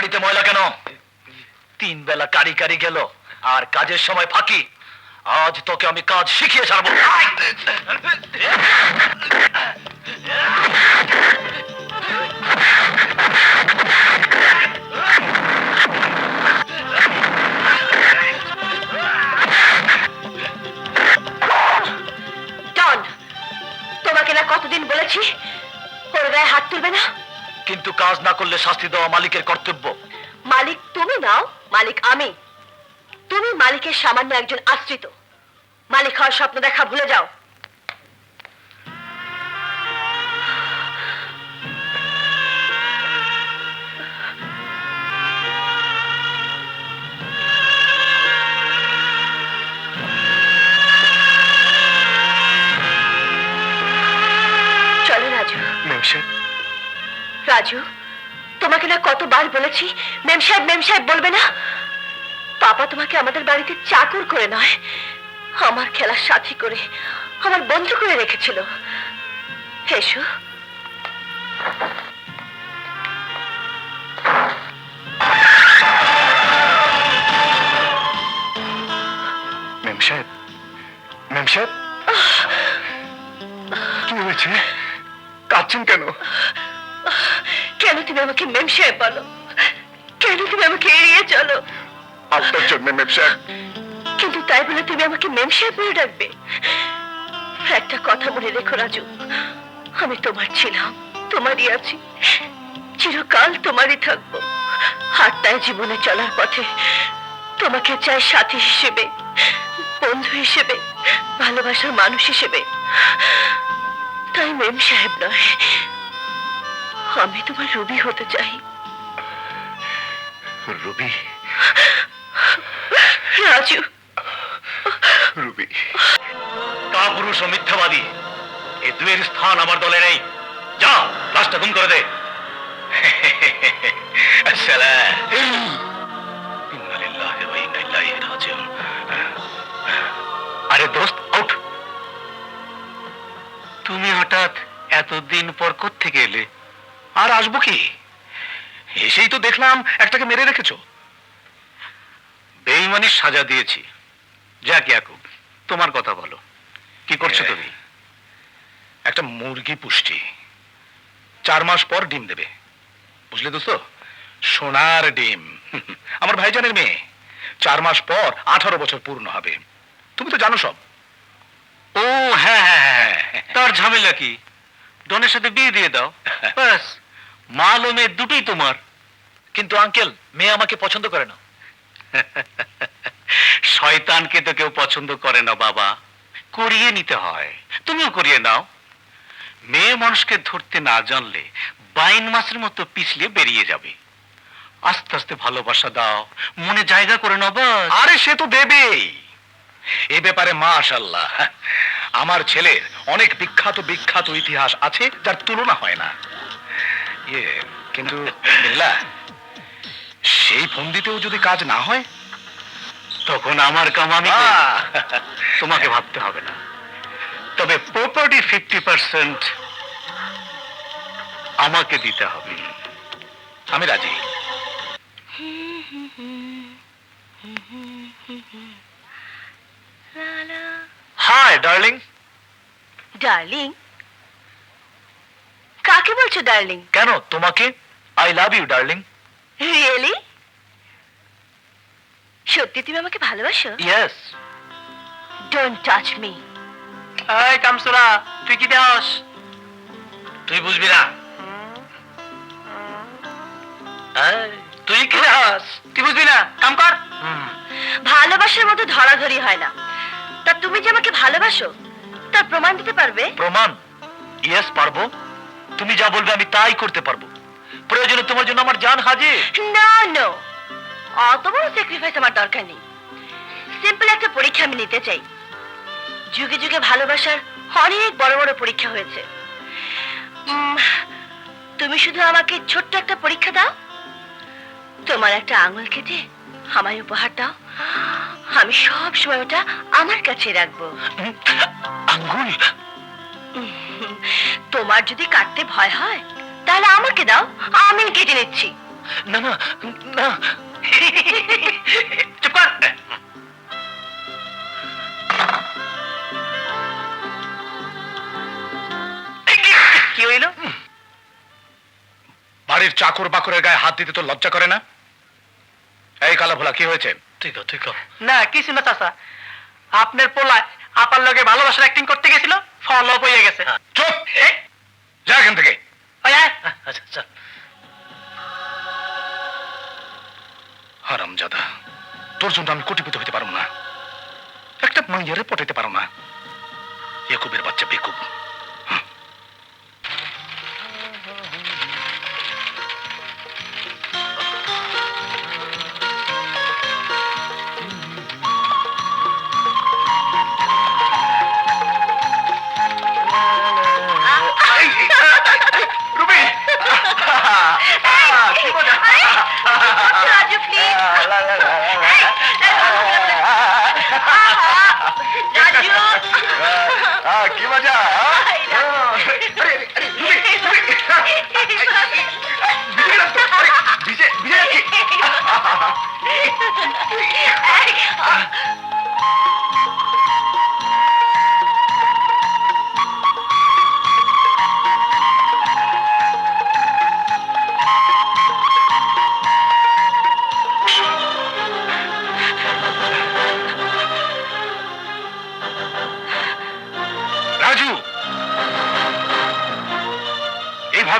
বাড়িতে ময়লা কেন? তিন বেলা কারি কারি গেল, আর কাজের সময় ফাঁকি। আজ তোকে আমি কাজ শিখিয়ে ছাড়বো। তোমাকে না কতদিন বলেছি, ওর গায়ে হাত তুলবে না? কিন্তু কাজ না করলে শাস্তি দেওয়া মালিকের কর্তব্য। মালিক তুমি নাও, মালিক আমি। তুমি মালিকের সামান্য একজন আশ্রিত। মালিক হওয়ার স্বপ্ন দেখা ভুলে যাও। রাজু তোমাকে না কতবার বলেছি মেম সাহেব মেম সাহেব বলবে না? পাপা তোমাকে আমাদের বাড়িতে চাকর করে নয় আমার খেলার সাথী করে আমার বন্ধু করে রেখেছিল। এসো মেম সাহেব মেম সাহেব কি হয়েছে? কাঁদছেন কেন? কেন তুমি আমাকে মেম সাহেব বলো কেন তুমি আমাকে এড়িয়ে চলো আপনার জন্য মেম সাহেব কিন্তু তাই বলে তুমি আমাকে মেম সাহেব বলে ডাকবে একটা কথা মনে রেখো রাজু আমি তোমার ছিলাম তোমারই আছি চিরকাল তোমারই থাকব আর তাই জীবনে চলার পথে তোমাকে চাই সাথী হিসেবে বন্ধু হিসেবে ভালোবাসার মানুষ হিসেবে তাই মেম সাহেব নয় আমি তোমার রবি হতে চাই। রুবি? রাজু। রুবি। কাপুরুষ ও মিথ্যাবাদী এই দুয়ের স্থান আমার দলে নেই। যা লাশটা গুম করে দে। আরে দোস্ত আউট। তুমি হঠাৎ এতদিন পর থেকে এলে? আর আসব কি? এসেই তো দেখলাম একটাকে মেরে রেখেছো। বেইমানির সাজা দিয়েছি। যাক ইয়াকুব তোমার কথা বলো। কি করছ তুমি? একটা মুরগি পুষ্টি। চার মাস পর ডিম দেবে। বুঝলে দোস্ত? সোনার ডিম। আমার ভাইজানের মেয়ে। চার মাস পর আঠারো বছর পূর্ণ হবে। তুমি তো জানো সব। ও হ্যাঁ হ্যাঁ। হ্যাঁ। তার ঝামেলা কি? ডনের সাথে বিয়ে দিয়ে দাও। ব্যাস। মাল ও মেয়ে দুটোই তোমার। কিন্তু আঙ্কেল, মেয়ে আমাকে পছন্দ করে না। শয়তানকে তো কেউ পছন্দ করে না, বাবা। করিয়ে নিতে হয়। তুমিও করিয়ে নাও। মেয়ে মানুষকে ধরতে না জানলে বাইন মাছের মতো পিছলে বেরিয়ে যাবে। আস্তে আস্তে ভালোবাসা দাও। মনে জায়গা করে নাও আরে, সে তো দেবেই। এ ব্যাপারে মা আশাল্লাহ আমার ছেলের অনেক বিখ্যাত বিখ্যাত ইতিহাস আছে, যার তুলনা হয় না। ইয়ে কিন্তু বিল্লা, সেই ফন্দিতেও যদি কাজ না হয় তখন আমার কাম আমি তোমাকে ভাবতে হবে না তবে প্রপার্টি ফিফটি পার্সেন্ট আমাকে দিতে হবে আমি রাজি হাই ডার্লিং ডার্লিং কাকে বলছো ডার্লিং কেন? তোমাকে? I love you darling really সত্যি তুমি আমাকে ভালোবাসো? ইয়েস ডোন্ট টাচ মি এই কামসুরা তুই কি দেওয়াস তুই বুঝবি না। এই, তুই কি হাস তুই বুঝবি না? কাম কর। ভালোবাসার মতো ধরাধরি হয় না। তা তুমি যে আমাকে ভালোবাসো তার প্রমাণ দিতে পারবে? প্রমাণ? ইয়েস পারব। তুমি যা বলবে আমি তাই করতে পারব। প্রয়োজনে তোমার জন্য আমার জান হাজির। না নো। অত বড় স্যাক্রিফাইস আমার দরকার নেই। সিম্পল একটা পরীক্ষা আমি নিতে চাই। যুগে যুগে ভালোবাসার অনেক বড় বড় পরীক্ষা হয়েছে। তুমি শুধু আমাকে ছোট্ট একটা পরীক্ষা দাও। তোমার একটা আঙুল কেটে আমায় উপহার দাও। আমি সব সময় ওটা আমার কাছে রাখব। আঙ্গুল তোমার যদি কাটতে ভয় হয় তাহলে আমাকে দাও আমি কেটে নিচ্ছি। না না না। চুপ কর। কি হইল? বাড়ির চাকর বাকরের গায়ে হাত দিতে তো লজ্জা করে না? এই কালা ভোলা কি হয়েছে? ঠিক আছে ঠিক না কিছু না চাচা। আপনার পোলায় আপার লগে ভালোবাসার অ্যাক্টিং করতে গেছিল? ফলো হয়ে গেছে। চুপ যা এখান থেকে। আচ্ছা আচ্ছা। তোর জন্য আমি কোটিপতি হতে পারব না। একটা মাইয়ারে পটাইতে পারো না। একুবের বাচ্চা বেকুব।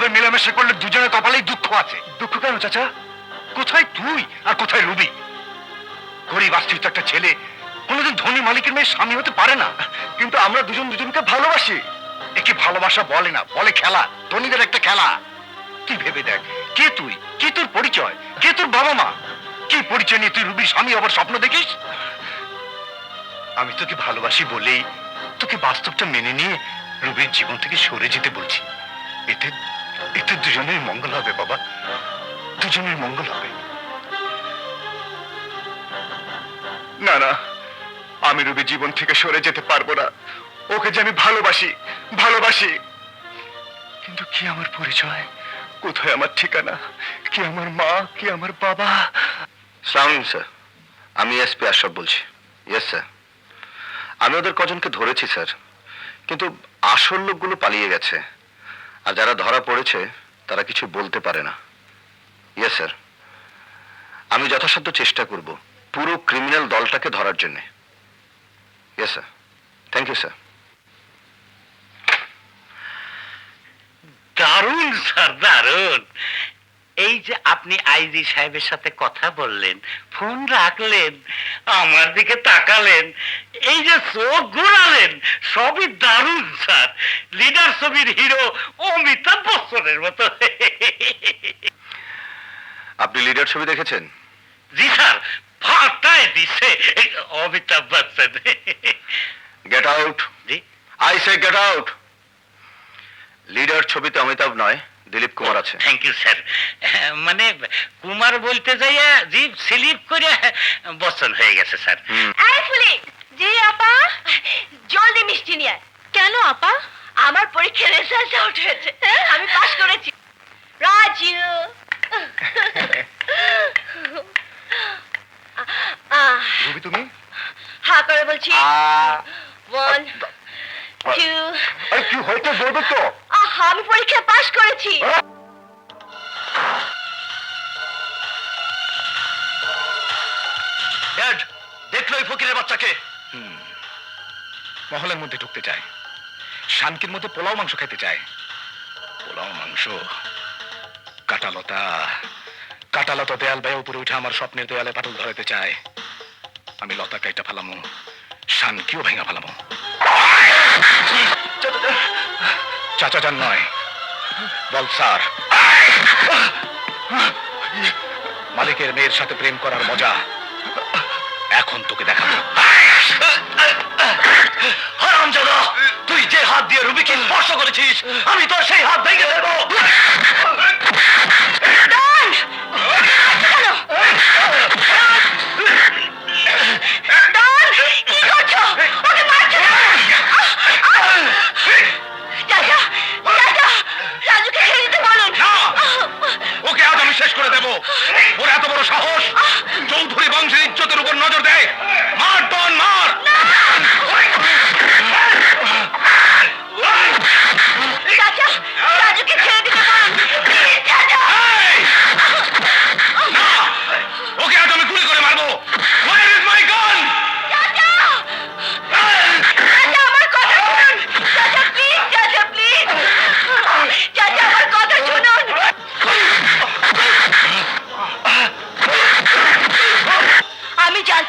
এইভাবে মেলামেশা করলে দুজনের কপালেই দুঃখ আছে। দুঃখ কেন চাচা? কোথায় তুই আর কোথায় রুবি? গরিব আশ্রিত একটা ছেলে কোনোদিন ধনী মালিকের মেয়ে স্বামী হতে পারে না। কিন্তু আমরা দুজন দুজনকে ভালোবাসি। একে ভালোবাসা বলে না বলে খেলা ধনীদের একটা খেলা। তুই ভেবে দেখ কে তুই? কে তোর পরিচয়? কে তোর বাবা মা? কি পরিচয় নিয়ে তুই রুবির স্বামী আবার স্বপ্ন দেখিস? আমি তোকে ভালোবাসি বলেই তোকে বাস্তবটা মেনে নিয়ে রুবির জীবন থেকে সরে যেতে বলছি। এতে এতে দুজনের মঙ্গল হবে, বাবা। দুজনের মঙ্গল হবে। না না, আমি রুবি জীবন থেকে সরে যেতে পারব না। ওকে যে আমি ভালোবাসি ভালোবাসি। কিন্তু কি আমার পরিচয়? কোথায় আমার ঠিকানা? কি আমার মা? কি আমার বাবা? সালাম স্যার, আমি এসপি আশরাফ বলছি। Yes sir. আমি ওদের কজনকে ধরেছি, স্যার। কিন্তু আসল লোকগুলো পালিয়ে গেছে। আর যারা ধরা পড়েছে, তারা কিছু বলতে পারে না। ইয়েস স্যার আমি যথাসাধ্য চেষ্টা করব পুরো ক্রিমিনাল দলটাকে ধরার জন্য। Yes sir thank you sir দারুণ স্যার দারুণ। এই যে আপনি আইজি সাহেবের সাথে কথা বললেন, ফোন রাখলেন, আমার দিকে তাকালেন এই যে চোখ ঘোরালেন সবই দারুণ স্যার। লিডার ছবির হিরো অমিতাভ বচ্চনের মতো। আপনি লিডার ছবি দেখেছেন? জি স্যার ফাটায় দিছে Amitabh Bachchan. Get out G. I say get out Leader ছবিতে অমিতাভ নয়। দিলীপ কুমার আছে। থ্যাংক ইউ স্যার মানে কুমার বলতে যাইয়া জিভ স্লিপ করে বচন হয়ে গেছে স্যার। এই ফুলি জি আপা জলদি মিষ্টি নিয়ে আয়। কেন আপা? আমার পরীক্ষার রেজাল্ট আউট হয়েছে। আমি পাস করেছি। রাজু। আহ, রুবি তুমি? হা করে বলছি। ওয়ান আরে কি হয়েছে বলবে তো? আমি পরীক্ষায় পাস করেছি। ড্যাড দেখল এই ফকিরের বাচ্চাকে। মহলের মধ্যে ঢুকতে চায়। শান্তির মধ্যে পোলাও মাংস খেতে চায়। পোলাও মাংস কাটালতা কাটালতা দেয়াল বায়ে উপরে উঠে আমার স্বপ্নের দেয়ালে পাটল ধরাতে চায়। আমি লতা কাইটা ফেলামো শানকিও ভেঙা ফেলামো। চাচা নয়। বল, স্যার। মালিকের মেয়ের সাথে প্রেম করার মজা এখন তোকে দেখাবো। হারামজাদা, তুই যে হাত দিয়ে রুবিকে স্পর্শ করেছিস, আমি তোর সেই হাত ভেঙে দেবো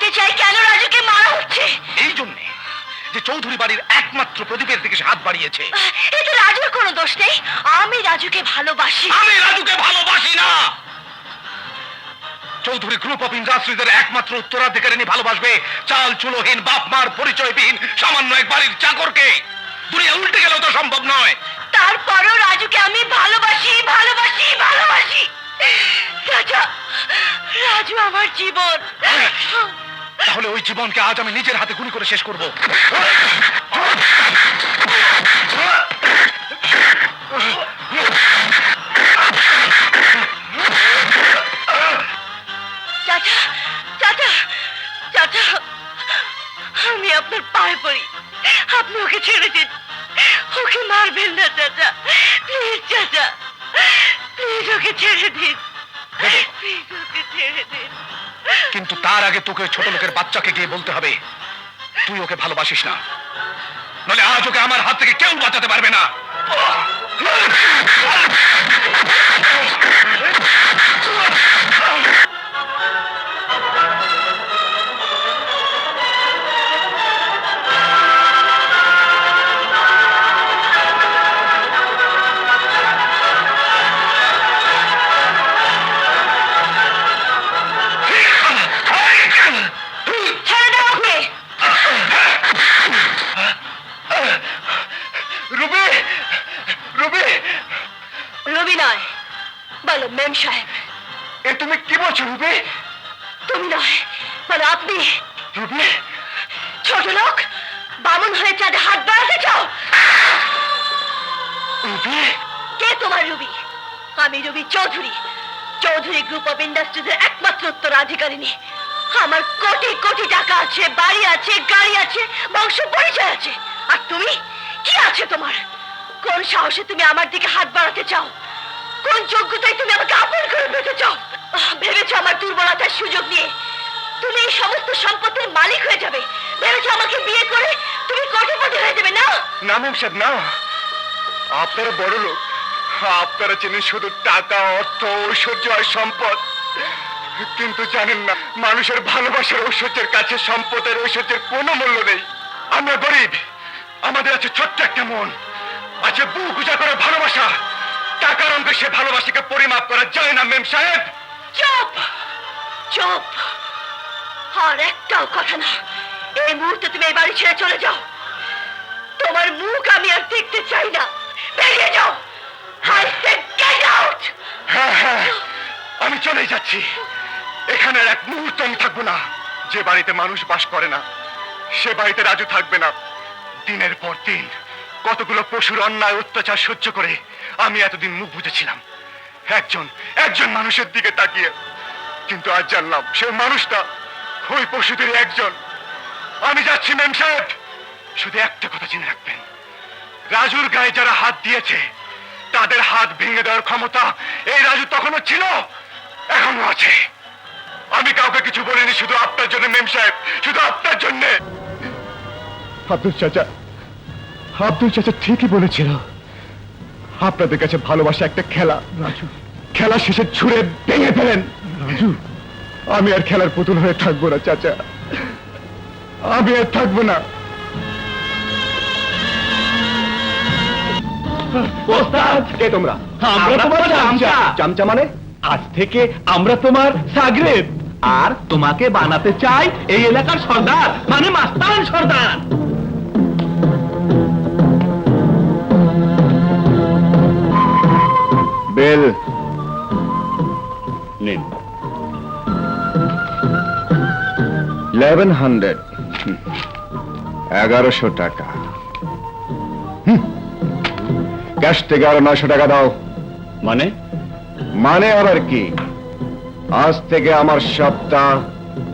জানতে চাই কেন রাজুকে মারা হচ্ছে? এই জন্যে যে চৌধুরী বাড়ির একমাত্র প্রদীপের দিকে সে হাত বাড়িয়েছে। এতে রাজুর কোনো দোষ নেই। আমি রাজুকে ভালোবাসি। আমি রাজুকে ভালোবাসি না! চৌধুরী গ্রুপ অফ ইন্ডাস্ট্রিজের একমাত্র উত্তরাধিকারিণী ভালোবাসবে। চাল চুলোহীন বাপ মার পরিচয়বিহীন সামান্য এক বাড়ির চাকরকে। দুনিয়া উল্টে গেলেও তো সম্ভব নয়। তারপরও রাজুকে আমি ভালোবাসি ভালোবাসি ভালোবাসি। চাচা রাজু আমার জীবন। তাহলে ওই জীবনকে আজ আমি নিজের হাতে গুলি করে শেষ করব। চাচা, আমি আপনার পায়ে পড়ি। আপনি ওকে ছেড়ে দিন। ওকে মারবেন না, চাচা। প্লিজ চাচা। প্লিজ ওকে ছেড়ে দিন। কিন্তু তার আগে তোকে ছোট লোকের বাচ্চাকে গিয়ে বলতে হবে। তুই ওকে ভালোবাসিস না। নলে আজ ওকে আমার হাত থেকে কেউ বাঁচাতে পারবে না। মেম সাহেব। এ তুমি কি বলছো রুবি? তুমি নয় বলো আপনি। রুবি? ছোট লোক বামন হয়ে চাঁদে হাত বাড়াতে চাও রুবি? কে তোমার রুবি? আমি রুবি চৌধুরী। চৌধুরী গ্রুপ অফ ইন্ডাস্ট্রিজের একমাত্র উত্তরাধিকারিণী। আমার কোটি কোটি টাকা আছে বাড়ি আছে গাড়ি আছে বংশ পরিচয় আছে। আর তুমি কি আছে তোমার? কোন সাহসে তুমি আমার দিকে হাত বাড়াতে চাও? কোন যোগ্যতায় তুমি আমাকে আপন করে আহ, ভেবেছো আমার দুর্বলতার সুযোগ নিয়ে তুমি এই সমস্ত সম্পত্তির মালিক হয়ে যাবে। ভেবেছো আমাকে বিয়ে করে তুমি কোটিপতি হয়ে যাবে না? না ম্যাম সাহেব না। আপনারা বড় লোক। আপনারা চেনেন শুধু টাকা অর্থ ঐশ্বর্য আর সম্পদ। কিন্তু জানেন না মানুষের ভালোবাসার ঐশ্বর্যের কাছে সম্পদের ঐশ্বর্যের কোনো মূল্য নেই। আমরা গরিব। আমাদের আছে ছোট্ট একটা মন। আছে বুক উজা করে ভালোবাসা। টাকার অঙ্কে সে ভালোবাসাকে পরিমাপ করা যায় না মেম সাহেব। চুপ! চুপ! আর একটাও কথা না। এই মুহূর্তে তুমি এই বাড়ি ছেড়ে চলে যাও। তোমার মুখ আমি আর দেখতে চাই না। বেরিয়ে যাও! get out! হ্যাঁ হ্যাঁ আমি চলে যাচ্ছি। এখানে আর এক মুহূর্ত আমি থাকব না। যে বাড়িতে মানুষ বাস করে না সে বাড়িতে রাজু থাকবে না। দিনের পর দিন কতগুলো পশুর অন্যায় অত্যাচার সহ্য করে আমি এতদিন মুখ বুঝেছিলাম একজন একজন মানুষের দিকে তাকিয়ে। কিন্তু আজ জানলাম, সে মানুষটা ওই পশুদের একজন। আমি যাচ্ছি, ম্যাম সাহেব। শুধু একটা কথা জেনে রাখবেন। রাজুর গায়ে যারা হাত দিয়েছে, তাদের হাত ভেঙে দেওয়ার ক্ষমতা এই রাজু তখনও ছিল এখনও আছে। আমি কাউকে কিছু বলিনি, শুধু আপনার জন্য মেম সাহেব। শুধু আপনার জন্য। আব্দুল চাচা আব্দুল চাচা ঠিকই বলেছিল। আপনাদের কাছে ভালোবাসা একটা খেলা। রাজু। খেলা শেষে ছুঁড়ে ভেঙে ফেলেন। রাজু। আমি আর খেলার পুতুল হয়ে থাকব না চাচা। আমি আর থাকব না। ওস্তাদ! কে তোমরা? আমরা তোমার চামচা। চামচা। মানে? আজ থেকে আমরা তোমার সাগরেদ আর তোমাকে বানাতে চাই এই এলাকার সর্দার মানে মাস্তান সর্দার। ইলেভেন হান্ড্রেড এগারোশো টাকা ক্যাশ থেকে আরও নয়শো টাকা দাও। মানে? মানে আবার কি? আজ থেকে আমার সপ্তাহ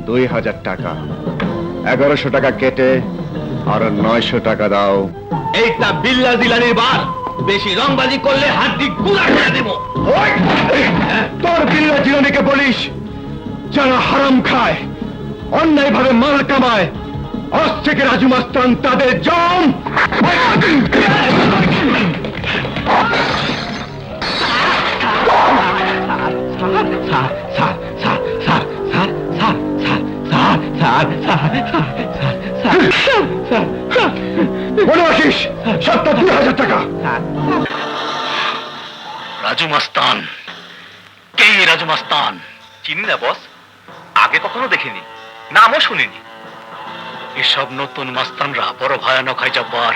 দুই হাজার টাকা। এগারোশো টাকা কেটে আর নয়শো টাকা দাও। এইটা বিল্লা জিলানির বার। বেশি রংবাজি করলে হাড্ডি গুড়া করে দেবো! তোর বিল্লা জিরানিকে বলিস যারা হারাম খায়। অন্যায় ভাবে মাল কামায়। আজ থেকে রাজু মাস্তান তাদের জম। মনে রাখিস সপ্তাহ দুই হাজার টাকা। রাজু মাস্তান। কে রাজু মাস্তান? চিনি না বস। আগে কখনো দেখিনি। নামও শুনিনি। এসব নতুন মাস্তানরা বড় ভয়ানক হয় জব্বার।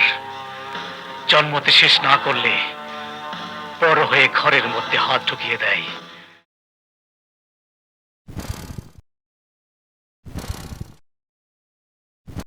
জন্মতে শেষ না করলে বড় হয়ে ঘরের মধ্যে হাত ঢুকিয়ে দেয়।